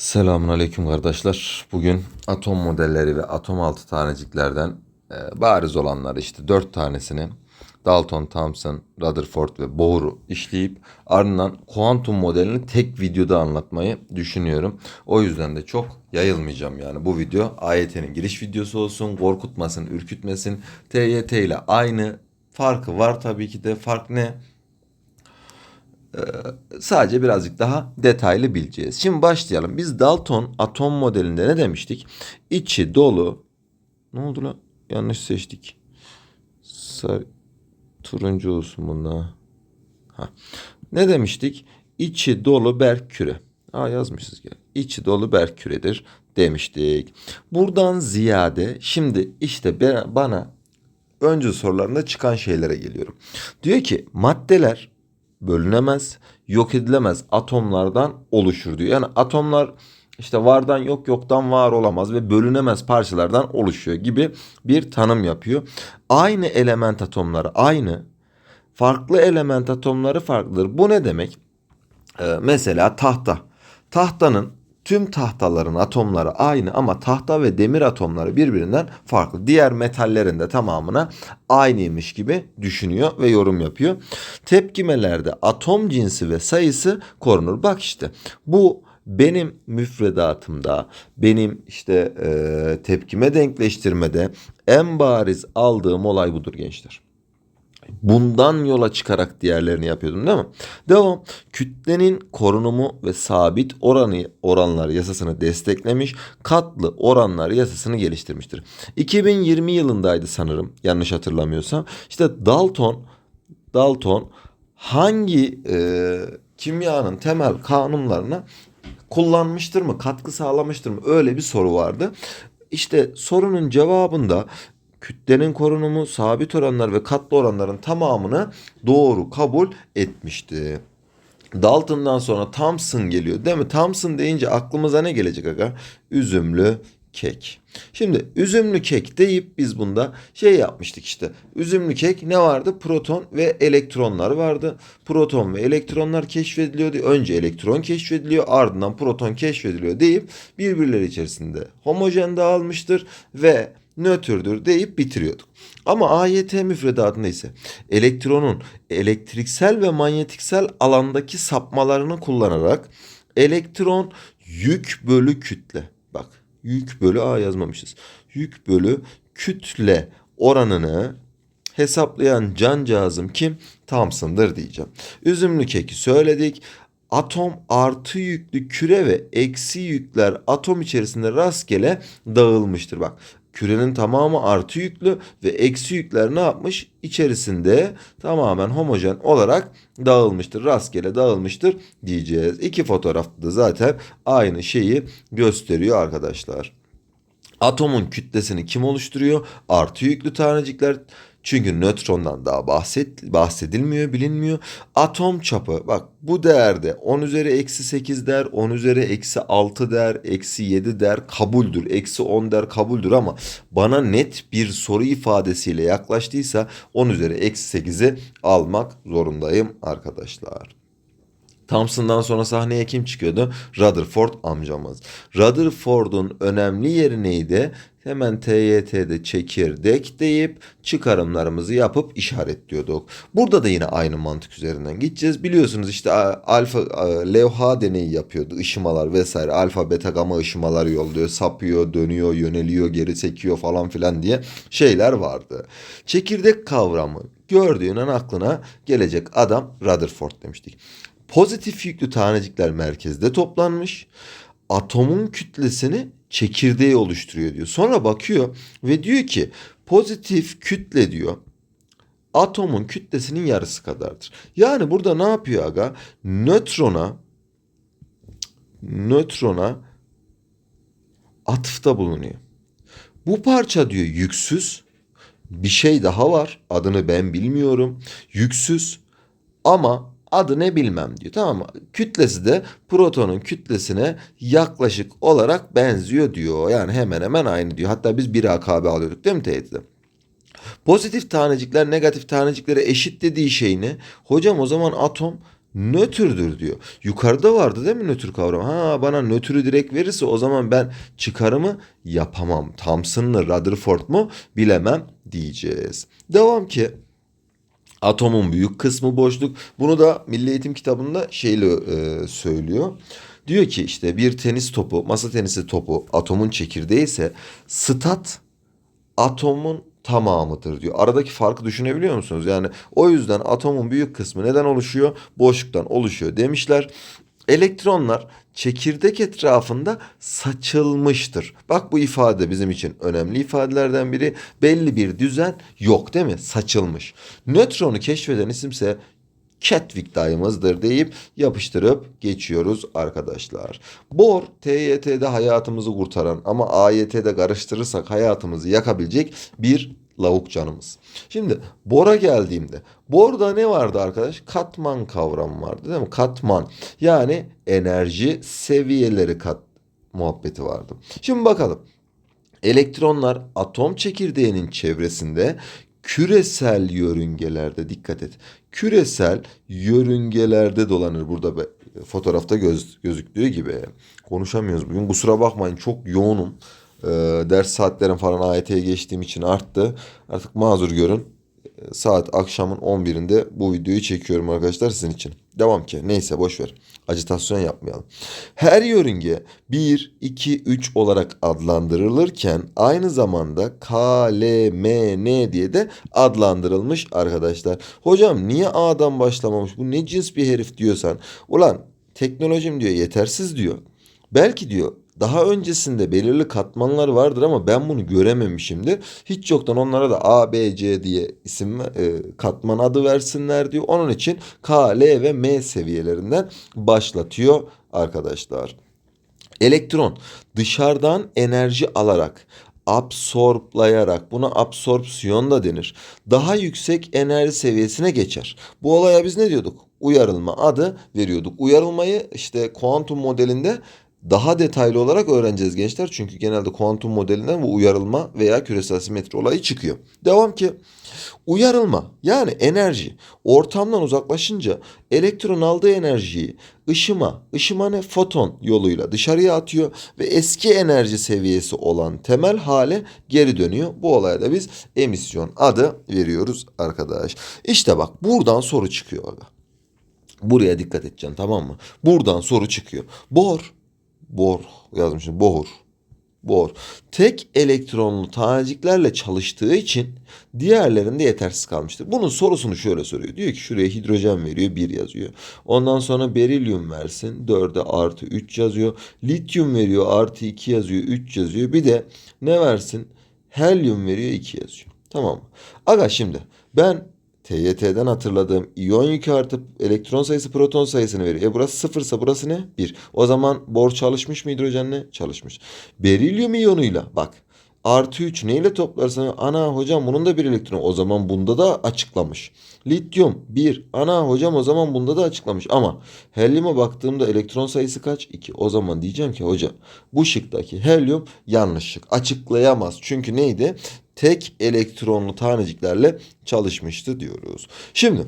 Selamun Aleyküm kardeşler. Bugün atom modelleri ve atom altı taneciklerden e, bariz olanlar işte dört tanesini Dalton, Thomson, Rutherford ve Bohr'u işleyip ardından kuantum modelini tek videoda anlatmayı düşünüyorum. O yüzden de çok yayılmayacağım yani bu video AYT'nin giriş videosu olsun, korkutmasın, ürkütmesin. TYT ile aynı farkı var tabii ki de fark ne? Sadece birazcık daha detaylı bileceğiz. Şimdi başlayalım. Biz Dalton atom modelinde ne demiştik? İçi dolu. Ne oldu lan? Yanlış seçtik. Sarı, turuncu olsun bunda. Ha. Ne demiştik? İçi dolu berk küre. Aa yazmışız gel. İçi dolu berk küredir demiştik. Buradan ziyade şimdi işte bana önce sorularında çıkan şeylere geliyorum. Diyor ki maddeler bölünemez, yok edilemez atomlardan oluşur diyor. Yani atomlar işte vardan yok yoktan var olamaz ve bölünemez parçalardan oluşuyor gibi bir tanım yapıyor. Aynı element atomları aynı, farklı element atomları farklıdır. Bu ne demek? Ee, mesela tahta. Tahtanın tüm tahtaların atomları aynı ama tahta ve demir atomları birbirinden farklı. Diğer metallerin de tamamına aynıymış gibi düşünüyor ve yorum yapıyor. Tepkimelerde atom cinsi ve sayısı korunur. Bak işte bu benim müfredatımda, benim işte e, tepkime denkleştirmede en bariz aldığım olay budur gençler. Bundan yola çıkarak diğerlerini yapıyordum değil mi? Devam. Kütlenin korunumu ve sabit oranı oranlar yasasını desteklemiş, katlı oranlar yasasını geliştirmiştir. 2020 yılındaydı sanırım yanlış hatırlamıyorsam. İşte Dalton Dalton hangi e, kimyanın temel kanunlarına kullanmıştır mı, katkı sağlamıştır mı? Öyle bir soru vardı. İşte sorunun cevabında kütlenin korunumu, sabit oranlar ve katlı oranların tamamını doğru kabul etmişti. Dalton'dan sonra Thomson geliyor değil mi? Thomson deyince aklımıza ne gelecek aga? Üzümlü kek. Şimdi üzümlü kek deyip biz bunda şey yapmıştık işte. Üzümlü kek ne vardı? Proton ve elektronlar vardı. Proton ve elektronlar keşfediliyordu. Önce elektron keşfediliyor ardından proton keşfediliyor deyip birbirleri içerisinde homojen dağılmıştır ve nötrdür deyip bitiriyorduk. Ama AYT müfredatında ise elektronun elektriksel ve manyetiksel alandaki sapmalarını kullanarak elektron yük bölü kütle. Bak yük bölü A yazmamışız. Yük bölü kütle oranını hesaplayan cancağızım kim? Thomson'dır diyeceğim. Üzümlü keki söyledik. Atom artı yüklü küre ve eksi yükler atom içerisinde rastgele dağılmıştır. Bak kürenin tamamı artı yüklü ve eksi yükler ne yapmış? İçerisinde tamamen homojen olarak dağılmıştır. Rastgele dağılmıştır diyeceğiz. İki fotoğrafta da zaten aynı şeyi gösteriyor arkadaşlar. Atomun kütlesini kim oluşturuyor? Artı yüklü tanecikler. Çünkü nötrondan daha bahset, bahsedilmiyor, bilinmiyor. Atom çapı bak bu değerde 10 üzeri eksi 8 der, 10 üzeri eksi 6 der, eksi 7 der kabuldür, eksi 10 der kabuldür ama bana net bir soru ifadesiyle yaklaştıysa 10 üzeri eksi 8'i almak zorundayım arkadaşlar. Thompson'dan sonra sahneye kim çıkıyordu? Rutherford amcamız. Rutherford'un önemli yeri neydi? Hemen TYT'de çekirdek deyip çıkarımlarımızı yapıp işaretliyorduk. Burada da yine aynı mantık üzerinden gideceğiz. Biliyorsunuz işte alfa levha deneyi yapıyordu. ışımalar vesaire. Alfa beta gama ışımalar yolluyor. Sapıyor, dönüyor, yöneliyor, geri çekiyor falan filan diye şeyler vardı. Çekirdek kavramı gördüğün an aklına gelecek adam Rutherford demiştik. Pozitif yüklü tanecikler merkezde toplanmış. Atomun kütlesini çekirdeği oluşturuyor diyor. Sonra bakıyor ve diyor ki pozitif kütle diyor atomun kütlesinin yarısı kadardır. Yani burada ne yapıyor aga? Nötrona nötrona atıfta bulunuyor. Bu parça diyor yüksüz. Bir şey daha var. Adını ben bilmiyorum. Yüksüz ama adı ne bilmem diyor. Tamam mı? Kütlesi de protonun kütlesine yaklaşık olarak benziyor diyor. Yani hemen hemen aynı diyor. Hatta biz bir AKB alıyorduk değil mi teyitde? Pozitif tanecikler negatif taneciklere eşit dediği şey ne? Hocam o zaman atom nötrdür diyor. Yukarıda vardı değil mi nötr kavramı? Ha bana nötrü direkt verirse o zaman ben çıkarımı yapamam. Thomson mı Rutherford mu bilemem diyeceğiz. Devam ki atomun büyük kısmı boşluk. Bunu da Milli Eğitim kitabında şeyle e, söylüyor. Diyor ki işte bir tenis topu, masa tenisi topu atomun çekirdeği ise stat atomun tamamıdır diyor. Aradaki farkı düşünebiliyor musunuz? Yani o yüzden atomun büyük kısmı neden oluşuyor? Boşluktan oluşuyor demişler. Elektronlar çekirdek etrafında saçılmıştır. Bak bu ifade bizim için önemli ifadelerden biri. Belli bir düzen yok değil mi? Saçılmış. Nötronu keşfeden isimse Chadwick dayımızdır deyip yapıştırıp geçiyoruz arkadaşlar. Bor TYT'de hayatımızı kurtaran ama AYT'de karıştırırsak hayatımızı yakabilecek bir lavuk canımız. Şimdi bora geldiğimde borda ne vardı arkadaş? Katman kavramı vardı değil mi? Katman yani enerji seviyeleri kat muhabbeti vardı. Şimdi bakalım. Elektronlar atom çekirdeğinin çevresinde küresel yörüngelerde dikkat et. Küresel yörüngelerde dolanır burada be, fotoğrafta göz, gözüktüğü gibi. Konuşamıyoruz bugün. Kusura bakmayın çok yoğunum. Ee, ders saatlerim falan AYT'ye geçtiğim için arttı. Artık mazur görün. Ee, Saat akşamın 11'inde bu videoyu çekiyorum arkadaşlar sizin için. Devam ki. Neyse boş ver. Acitasyon yapmayalım. Her yörünge 1, 2, 3 olarak adlandırılırken aynı zamanda K, L, M, N diye de adlandırılmış arkadaşlar. Hocam niye A'dan başlamamış? Bu ne cins bir herif diyorsan. Ulan teknolojim diyor yetersiz diyor. Belki diyor daha öncesinde belirli katmanlar vardır ama ben bunu görememişimdir. Hiç yoktan onlara da A, B, C diye isim e, katman adı versinler diyor. Onun için K, L ve M seviyelerinden başlatıyor arkadaşlar. Elektron dışarıdan enerji alarak absorplayarak buna absorpsiyon da denir. Daha yüksek enerji seviyesine geçer. Bu olaya biz ne diyorduk? Uyarılma adı veriyorduk. Uyarılmayı işte kuantum modelinde daha detaylı olarak öğreneceğiz gençler. Çünkü genelde kuantum modelinden bu uyarılma veya küresel simetri olayı çıkıyor. Devam ki uyarılma yani enerji ortamdan uzaklaşınca elektron aldığı enerjiyi ışıma, ışıma ne foton yoluyla dışarıya atıyor ve eski enerji seviyesi olan temel hale geri dönüyor. Bu olaya da biz emisyon adı veriyoruz arkadaş. İşte bak buradan soru çıkıyor. Buraya dikkat edeceksin tamam mı? Buradan soru çıkıyor. Bor bor yazmışım. Bohr. Bohr. Tek elektronlu taneciklerle çalıştığı için diğerlerinde yetersiz kalmıştır. Bunun sorusunu şöyle soruyor. Diyor ki şuraya hidrojen veriyor 1 yazıyor. Ondan sonra berilyum versin 4'e artı 3 yazıyor. Lityum veriyor artı 2 yazıyor 3 yazıyor. Bir de ne versin? Helyum veriyor 2 yazıyor. Tamam mı? Aga şimdi ben TYT'den hatırladığım iyon yükü artıp elektron sayısı proton sayısını veriyor. E burası sıfırsa burası ne? 1. O zaman bor çalışmış mı hidrojenle? Çalışmış. Berilyum iyonuyla bak artı 3 neyle toplarsan ana hocam bunun da bir elektronu o zaman bunda da açıklamış. Lityum 1 ana hocam o zaman bunda da açıklamış ama helyuma baktığımda elektron sayısı kaç? 2. O zaman diyeceğim ki hocam bu şıktaki helyum yanlış şık. Açıklayamaz. Çünkü neydi? Tek elektronlu taneciklerle çalışmıştı diyoruz. Şimdi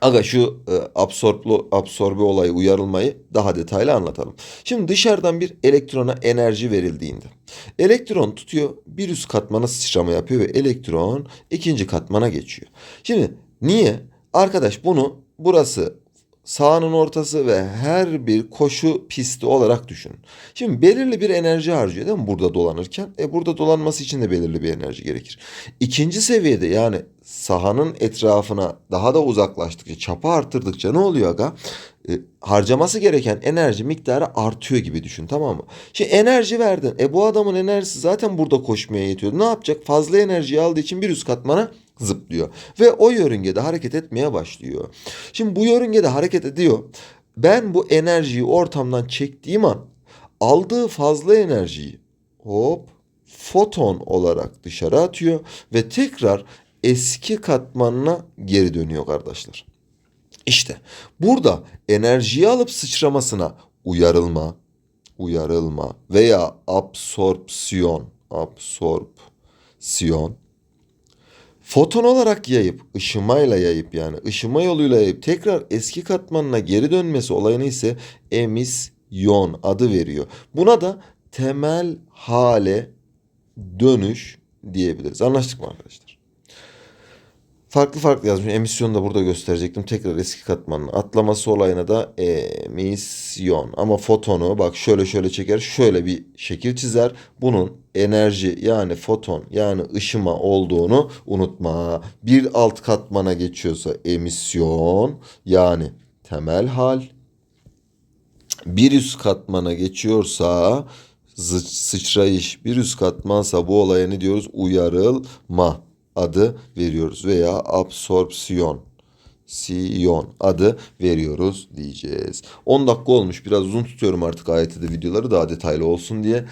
Aga şu e, absorblu absorbe olayı uyarılmayı daha detaylı anlatalım. Şimdi dışarıdan bir elektrona enerji verildiğinde elektron tutuyor bir üst katmana sıçrama yapıyor ve elektron ikinci katmana geçiyor. Şimdi niye? Arkadaş bunu burası sahanın ortası ve her bir koşu pisti olarak düşünün. Şimdi belirli bir enerji harcıyor değil mi burada dolanırken? E burada dolanması için de belirli bir enerji gerekir. İkinci seviyede yani sahanın etrafına daha da uzaklaştıkça, çapı arttırdıkça ne oluyor aga? E, harcaması gereken enerji miktarı artıyor gibi düşün tamam mı? Şimdi enerji verdin. E bu adamın enerjisi zaten burada koşmaya yetiyor. Ne yapacak? Fazla enerjiyi aldığı için bir üst katmana zıplıyor. Ve o yörüngede hareket etmeye başlıyor. Şimdi bu yörüngede hareket ediyor. Ben bu enerjiyi ortamdan çektiğim an aldığı fazla enerjiyi hop foton olarak dışarı atıyor ve tekrar eski katmanına geri dönüyor kardeşler. İşte burada enerjiyi alıp sıçramasına uyarılma, uyarılma veya absorpsiyon, absorpsiyon Foton olarak yayıp, ışımayla yayıp yani ışıma yoluyla yayıp tekrar eski katmanına geri dönmesi olayını ise emisyon adı veriyor. Buna da temel hale dönüş diyebiliriz. Anlaştık mı arkadaşlar? Farklı farklı yazmış. Emisyonu da burada gösterecektim. Tekrar eski katmanına atlaması olayına da emisyon. Ama fotonu bak şöyle şöyle çeker. Şöyle bir şekil çizer. Bunun enerji yani foton yani ışıma olduğunu unutma. Bir alt katmana geçiyorsa emisyon yani temel hal. Bir üst katmana geçiyorsa sıçrayış bir üst katmansa bu olaya ne diyoruz? Uyarılma adı veriyoruz veya absorpsiyon siyon adı veriyoruz diyeceğiz. 10 dakika olmuş. Biraz uzun tutuyorum artık AYT'de videoları daha detaylı olsun diye.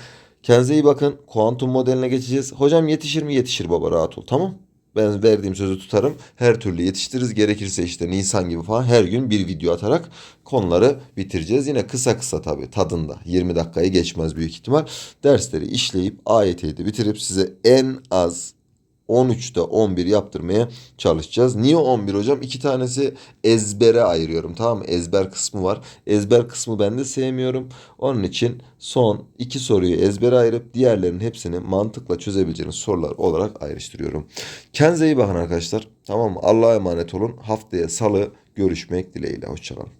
Kendinize iyi bakın. Kuantum modeline geçeceğiz. Hocam yetişir mi? Yetişir baba rahat ol. Tamam? Ben verdiğim sözü tutarım. Her türlü yetiştiririz. Gerekirse işte Nisan gibi falan her gün bir video atarak konuları bitireceğiz. Yine kısa kısa tabii tadında. 20 dakikayı geçmez büyük ihtimal. Dersleri işleyip AYT'yi de bitirip size en az 13'te 11 yaptırmaya çalışacağız. Niye 11 hocam? İki tanesi ezbere ayırıyorum. Tamam mı? Ezber kısmı var. Ezber kısmı ben de sevmiyorum. Onun için son iki soruyu ezbere ayırıp diğerlerinin hepsini mantıkla çözebileceğiniz sorular olarak ayrıştırıyorum. Kendinize iyi bakın arkadaşlar. Tamam mı? Allah'a emanet olun. Haftaya salı görüşmek dileğiyle. Hoşçakalın.